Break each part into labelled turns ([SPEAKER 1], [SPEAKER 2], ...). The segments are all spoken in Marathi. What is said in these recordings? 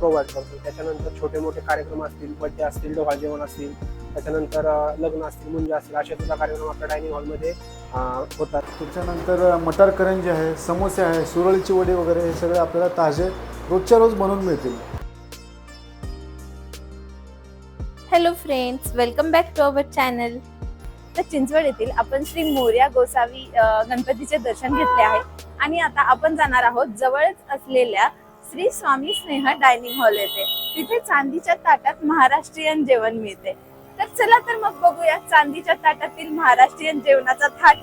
[SPEAKER 1] प्रोव्हाइड करतो त्याच्यानंतर छोटे मोठे कार्यक्रम असतील बड्डे असतील डोहाळ जेवण असतील त्याच्यानंतर लग्न असतील मुंज असतील असे सुद्धा कार्यक्रम आपल्या डायनिंग हॉलमध्ये होतात.
[SPEAKER 2] त्याच्यानंतर मटार करंजी आहे समोसे आहे सुरळीची वडी वगैरे हे सगळे आपल्याला ताजे रोजच्या रोज बनवून मिळतील.
[SPEAKER 3] Hello friends welcome back to our channel तर चिंचवड येथील आपण श्री मोर्या गोसावी गणपतीचे दर्शन घेतले आहे. आणि आता आपण जाणार आहोत जवळच असलेल्या श्री स्वामी स्नेह डायनिंग हॉल येते. तिथे चांदीच्या ताटात महाराष्ट्रीयन जेवण मिळते. तर चला तर मग बघूया चांदीच्या ताटातील महाराष्ट्रीयन जेवणाचा थाट.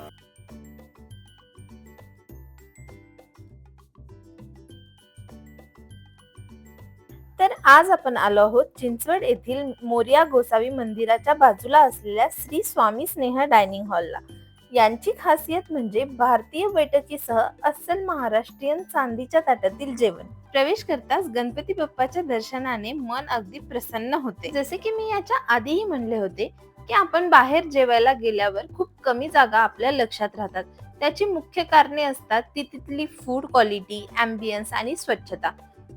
[SPEAKER 3] तर आज आपण आलो आहोत चिंचवड येथील मोर्या गोसावी मंदिराच्या बाजूला असलेल्या श्री स्वामी स्नेह डायनिंग हॉलला. यांची खासियत म्हणजे भारतीय बैठकीसह अस्सल महाराष्ट्रीयन चांदीच्या ताटातील जेवण. प्रवेश करताच गणपती बाप्पाच्या दर्शनाने मन अगदी प्रसन्न होते. जसे की मी याच्या आधीही म्हणले होते की आपण बाहेर जेवायला गेल्यावर खूप कमी जागा आपल्या लक्षात राहतात. त्याची मुख्य कारणे असतात ती तिथली फूड क्वालिटी ॲम्बियन्स आणि स्वच्छता.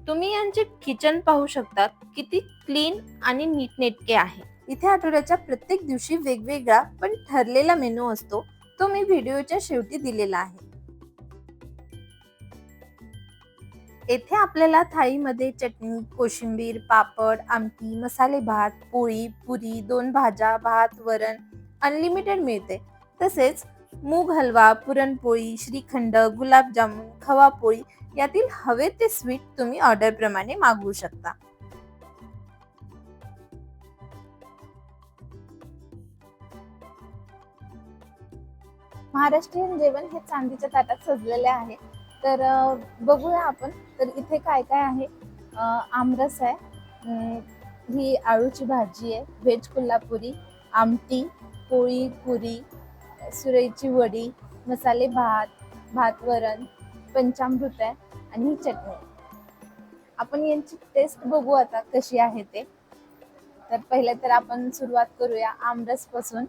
[SPEAKER 3] तुम्ही यांचे किचन पाहू शकता किती क्लीन आणि नीटनेटके आहे. इथे आठवड्याच्या प्रत्येक दिवशी वेगवेगळा पण ठरलेला मेनू असतो. तो मी व्हिडिओच्या शेवटी दिलेला आहे. येथे आपल्याला थाळीमध्ये चटणी कोशिंबीर पापड आमटी मसाले भात पोळी पुरी दोन भाज्या भात वरण अनलिमिटेड मिळते. तसेच मूग हलवा पुरणपोळी श्रीखंड गुलाबजामुन खवापोळी यातील हवे ते स्वीट तुम्ही ऑर्डर प्रमाणे मागवू शकता. महाराष्ट्रीयन जेवण हे चांदीच्या ताटात सजलेले आहे. तर बघूया आपण. तर इथे काय काय आहे? आमरस आहे. ही आळूची भाजी आहे. व्हेज कोल्हापुरी आमटी पोळी पुरी सुरईची वडी मसाले भात भात वरण पंचामृत आहे आणि ही चटणी आपण यांची टेस्ट बघू आता कशी आहे ते. तर पहिले तर आपण सुरुवात करूया आमरसपासून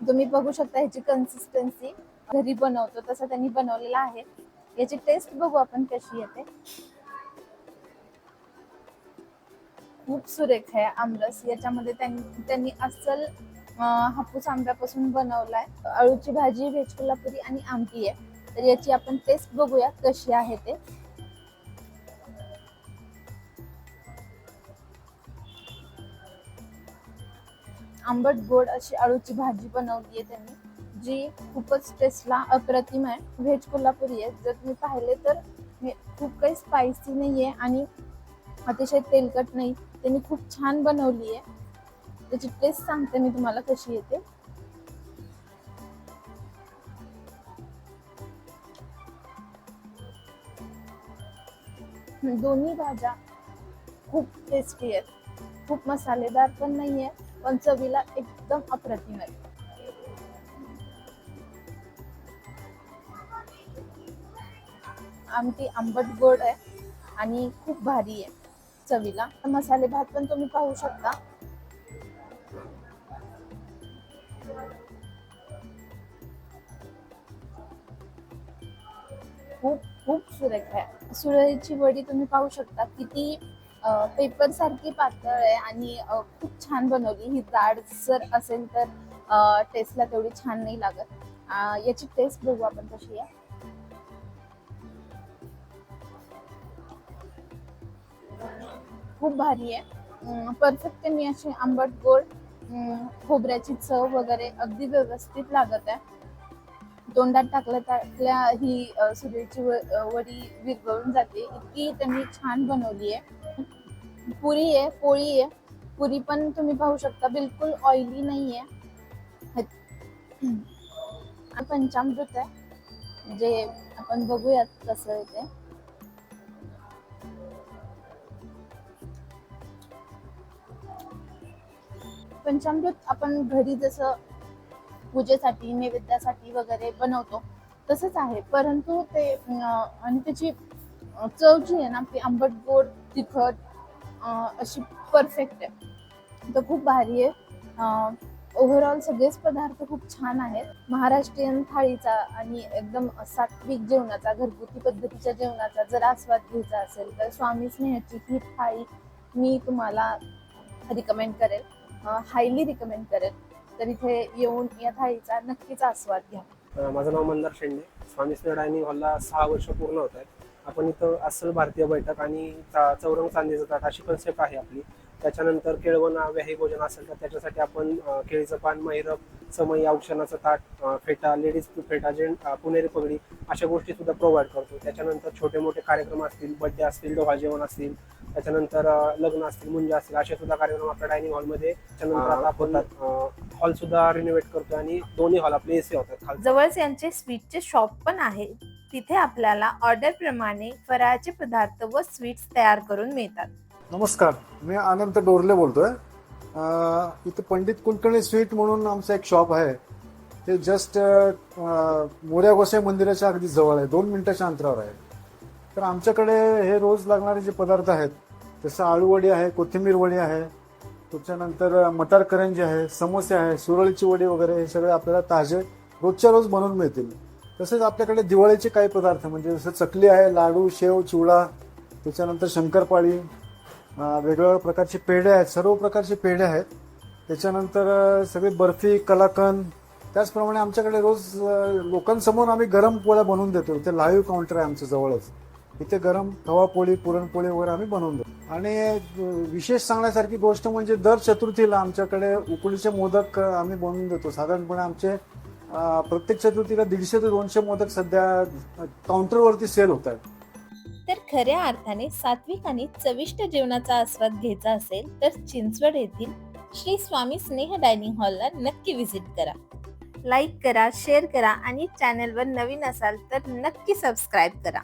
[SPEAKER 3] तुम्ही बघू शकता ह्याची कन्सिस्टन्सी घरी बनवतो तसं त्यांनी बनवलेला आहे. याची टेस्ट बघू आपण कशी येते. खूप सुरेख आहे आमरस. याच्यामध्ये त्यांनी त्यांनी अस्सल हापूस आंब्यापासून बनवलाय. अळूची भाजी व्हेज कोल्हापुरी आणि आमटी आहे. तर याची आपण टेस्ट बघूया कशी आहे ते. आंबट गोड अशी अळूची भाजी बनवली आहे त्यांनी. जी खूपच टेस्टला अप्रतिम आहे. व्हेज कोल्हापुरी आहे. जर तुम्ही पाहिले तर खूप काही स्पायसी नाही आहे आणि अतिशय तेलकट नाही. त्यांनी खूप छान बनवली आहे. त्याची टेस्ट सांगते मी तुम्हाला कशी येते. दोन्ही भाज्या खूप टेस्टी आहेत. खूप मसालेदार पण नाही आहे पण चवीला एकदम अप्रतिम आहे आमटी आंबट गोड आहे आणि खूप भारी आहे चवीला. मसाले भात पण तुम्ही पाहू शकता. खूप खूप सुरेख आहे. सुरळीची वडी तुम्ही पाहू शकता. किती पेपर सारखी पातळ आहे आणि खूप छान बनवली. ही जाड जर असेल तर टेस्टला तेवढी छान नाही लागत. याची टेस्ट बघू आपण कशी आहे. खूप भारी आहे. परफेक्ट त्यांनी अशी आंबट गोड खोबऱ्याची चव वगैरे अगदी व्यवस्थित लागत आहे. तोंडात टाकल्या टाकल्या ही अ, व- वडी विरघळून जाते. इतकी त्यांनी छान बनवली आहे. पुरी आहे पोळी आहे. पुरी पण तुम्ही पाहू शकता. बिलकुल ऑइली नाही आहे पंचामृत आहे. जे आपण बघूयात कसं आहे ते. पंचामृत आपण घरी जसं पूजेसाठी नैवेद्यासाठी वगैरे बनवतो तसंच आहे. परंतु ते आणि त्याची चव जी आहे ना ती आंबट गोड तिखट अशी परफेक्ट आहे. तर खूप भारी आहे. ओव्हरऑल सगळेच पदार्थ खूप छान आहेत. महाराष्ट्रीयन थाळीचा आणि एकदम सात्विक जेवणाचा घरगुती पद्धतीच्या जेवणाचा जर आस्वाद घ्यायचा असेल तर स्वामी स्नेहाची ही थाळी मी तुम्हाला रिकमेंड करेल. हायली रिकमेंड करेल तर इथे येऊन या थाळीचा नक्कीच आस्वाद घ्या.
[SPEAKER 1] माझं नाव मंदार शेंडे. स्वामी स्नेह डायनिंग हॉलला सहा वर्ष पूर्ण होत आहेत. आपण इथं अस्सल भारतीय बैठक आणि चा- चौरंग चांदीचं ताट अशी कन्सेप्ट आहे आपली. त्याच्यानंतर केळवण व्याही भोजन असेल तर त्याच्यासाठी आपण केळीचं पान मैरप समई औक्षणाचं ताट फेटा लेडीज फेटा जेंट पुणेरी पगडी अशा गोष्टी सुद्धा प्रोव्हाइड करतो. त्याच्यानंतर छोटे मोठे कार्यक्रम असतील बड्डे असतील डोहा जेवण असतील त्याच्यानंतर लग्न असतील मुंज असतील असे सुद्धा कार्यक्रम आपल्या डायनिंग हॉलमध्ये. त्याच्यानंतर आता आपण हॉल सुद्धा रिनोव्हेट करतो आणि दोन्ही हॉल आपले एसी होतात
[SPEAKER 3] जवळच यांचे स्वीटचे शॉप पण आहे. तिथे आपल्याला ऑर्डर प्रमाणे फराळाचे पदार्थ व स्वीट्स तयार करून मिळतात.
[SPEAKER 2] नमस्कार मी अनंत डोरले बोलतोय. इथं पंडित कुलकर्णी स्वीट म्हणून आमचं एक शॉप आहे. ते जस्ट मोर्या गोसाई मंदिराच्या अगदी जवळ आहे. दोन मिनिटाच्या अंतरावर आहे. तर आमच्याकडे हे रोज लागणारे जे पदार्थ आहेत जसं आळूवडी आहे कोथिंबीर वडी आहे त्याच्यानंतर मटार करंजी आहे समोसे आहे सुरळीची वडी वगैरे हे सगळे आपल्याला ताजे रोजच्या रोज बनवून मिळतील. तसेच आपल्याकडे दिवाळीचे काही पदार्थ म्हणजे जसं चकली आहे लाडू शेव चिवडा त्याच्यानंतर शंकरपाळी वेगवेगळ्या प्रकारचे पेढे आहेत सर्व प्रकारचे पेढे आहेत. त्याच्यानंतर सगळे बर्फी कलाकंद त्याचप्रमाणे आमच्याकडे रोज लोकांसमोर आम्ही गरम पोळ्या बनवून देतो. ते लाईव्ह काउंटर आहे आमच्या जवळच. इथे गरम खवा पोळी पुरणपोळी वगैरे आम्ही बनवून देतो. आणि विशेष सांगण्यासारखी गोष्ट म्हणजे दर चतुर्थीला आमच्याकडे उकडीचे मोदक आम्ही बनवून देतो. साधारणपणे आमचे प्रत्येक चतुर्थीला दीडशे ते दोनशे मोदक सध्या काउंटरवरती सेल होत आहेत.
[SPEAKER 3] तर खऱ्या अर्थाने सात्विक आणि चविष्ट जेवणाचा आस्वाद घ्यायचा असेल तर चिंचवड येथील श्री स्वामी स्नेह डायनिंग हॉलला नक्की विजिट करा. लाईक करा शेअर करा आणि चॅनलवर नवीन असाल तर नक्की सबस्क्राईब करा.